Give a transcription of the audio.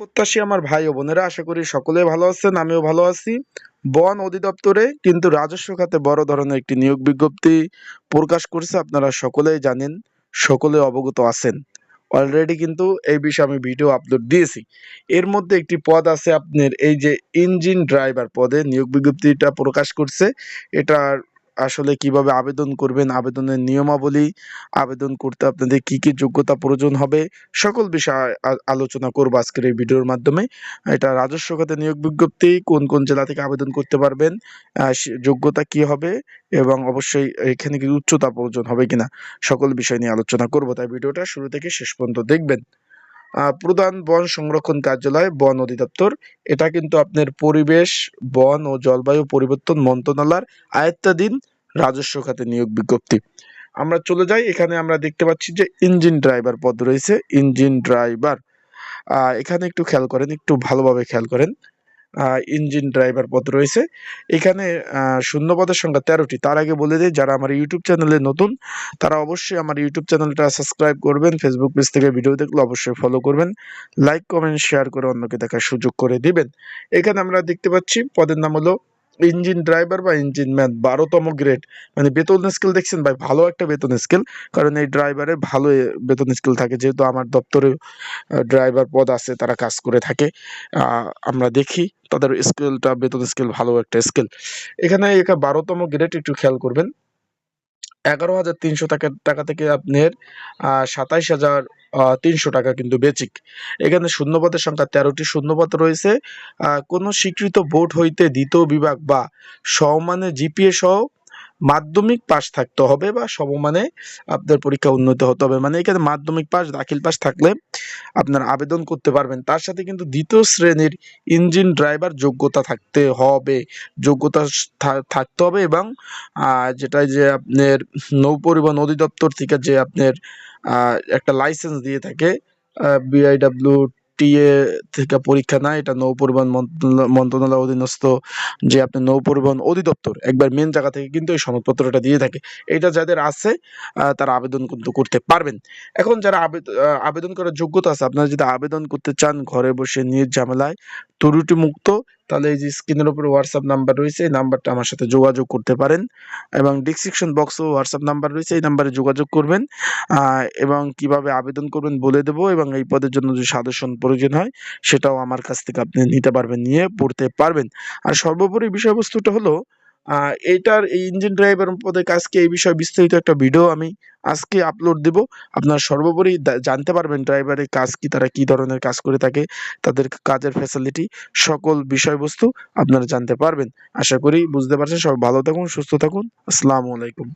প্রত্যাশী আমার ভাই ও বোনেরা, আশা করি সকলে ভালো আছেন, আমিও ভালো আছি। বন অধিদপ্তরে কিন্তু রাজস্ব খাতে বড় ধরনের একটি নিয়োগ বিজ্ঞপ্তি প্রকাশ করছে, আপনারা সকলেই জানেন, সকলে অবগত আছেন। অলরেডি কিন্তু এই বিষয়ে আমি ভিডিও আপলোড দিয়েছি। এর মধ্যে একটি পদ আছে আপনার এই যে ইঞ্জিন ড্রাইভার পদে নিয়োগ বিজ্ঞপ্তিটা প্রকাশ করছে। এটার আসলে কীভাবে আবেদন করবেন, আবেদনের নিয়মাবলী, আবেদন করতে আপনাদের কি কি যোগ্যতা প্রয়োজন হবে, সকল বিষয় আলোচনা করব আজকের এই ভিডিওর মাধ্যমে। এটা রাজস্ব খাতে নিয়োগ বিজ্ঞপ্তি, কোন কোন জেলা থেকে আবেদন করতে পারবেন যোগ্যতা কি হবে এবং অবশ্যই এখানে কি উচ্চতা প্রয়োজন হবে কিনা, সকল বিষয় নিয়ে আলোচনা করব। তাই ভিডিওটা শুরু থেকে শেষ পর্যন্ত দেখবেন। প্রধান বন সংরক্ষণ কার্যালয়, বন অধিদপ্তর। এটা কিন্তু আপনার পরিবেশ, বন ও জলবায়ু পরিবর্তন মন্ত্রণালয়ের আয়ত্তাধীন রাজস্ব খাতে নিয়োগ বিজ্ঞপ্তি। আমরা চলে যাই, এখানে আমরা দেখতে পাচ্ছি যে ইঞ্জিন ড্রাইভার পদ রয়েছে, ইঞ্জিন ড্রাইভার। এখানে একটু খেয়াল করেন, একটু ভালোভাবে খেয়াল করেন। ইঞ্জিন ড্রাইভার পদ রয়েছে। এখানে শূন্য পদের সংখ্যা তেরোটি। তার আগে বলে দিই, যারা আমার ইউটিউব চ্যানেলে নতুন, তারা অবশ্যই আমার ইউটিউব চ্যানেলটা সাবস্ক্রাইব করবেন। ফেসবুক পেজ থেকে ভিডিও দেখলে অবশ্যই ফলো করবেন। লাইক কমেন্ট শেয়ার করে অন্যকে দেখার সুযোগ করে দিবেন। এখানে আমরা দেখতে পাচ্ছি, পদের নাম হলো ইঞ্জিন ড্রাইভার বা ইঞ্জিন ম্যান বারোতম গ্রেড মানে বেতন স্কেল দেখছেন ভাই? ভালো একটা বেতন স্কেল কারণ এই ড্রাইভারের ভালো বেতন স্কেল থাকে। যেহেতু আমার দপ্তরে ড্রাইভার পদ আছে, তারা কাজ করে থাকে। আমরা দেখি তাদের স্কেলটা বেতন স্কেল ভালো একটা স্কেল এখানে এখানে বারোতম গ্রেড একটু খেয়াল করবেন। এগারো হাজার তিনশো টাকা টাকা থেকে আপনার সাতাইশ হাজার তিনশো টাকা কিন্তু বেচিক। এখানে শূন্যপদের সংখ্যা তেরোটি শূন্যপদ রয়েছে। কোনো স্বীকৃত বোর্ড হইতে দ্বিতীয় বিভাগ বা সমমানে জিপিএ সহ মাধ্যমিক পাস থাকতে হবে বা সমমানে আপনার পরীক্ষা উন্নত হতে হবে। মানে এখানে মাধ্যমিক পাস দাখিল পাস থাকলে আপনার আবেদন করতে পারবেন। তার সাথে কিন্তু দ্বিতীয় শ্রেণির ইঞ্জিন ড্রাইভার যোগ্যতা থাকতে হবে। যোগ্যতা থাকতে হবে এবং যেটা যে আপনার নৌ পরিবহন অধিদপ্তর থেকে যে আপনার একটা লাইসেন্স দিয়ে থাকে বিআইডব্লিউ টিএ থেকে পরীক্ষা না এটা নৌ পরিবহন মন্ত্রণালয় অধীনস্থ যে আপনার নৌ পরিবহন অধিদপ্তর, একবার মেন জায়গা থেকে কিন্তু এই সনদপত্রটা দিয়ে থাকে। এটা যাদের আছে তারা আবেদন কিন্তু করতে পারবেন। এখন যারা আবেদ- আবেদন করার যোগ্যতা আছে, আপনারা যদি আবেদন করতে চান, ঘরে বসে নিজ ঝামেলায় ত্রুটি মুক্ত, তাহলে এই যে স্ক্রিনের উপরে হোয়াটসঅ্যাপ নাম্বার রয়েছে, এই নাম্বারটা আমার সাথে যোগাযোগ করতে পারেন। এবং ডিসক্রিপশন বক্সেও হোয়াটসঅ্যাপ নাম্বার রয়েছে, এই নাম্বারে যোগাযোগ করবেন। এবং কীভাবে আবেদন করবেন বলে দেবো, এবং এই পদের জন্য যে সাদর্শন প্রয়োজন হয়, সেটাও আমার কাছ থেকে আপনি নিতে পারবেন, নিয়ে পড়তে পারবেন। আর সর্বোপরি বিষয়বস্তুটা হলো আহ, এইটার এই ইঞ্জিন ড্রাইভার পদে কাজকে এই বিষয়ে বিস্তারিত একটা ভিডিও আমি আজকে আপলোড দেব। আপনারা সর্বোপরি জানতে পারবেন ড্রাইভারের কাজ কি তারা কি ধরনের কাজ করে থাকে তাদের কাজের ফ্যাসিলিটি সকল বিষয়বস্তু আপনারা জানতে পারবেন। আশা করি বুঝতে পারছেন। সব ভালো থাকুন সুস্থ থাকুন। আসসালামু আলাইকুম।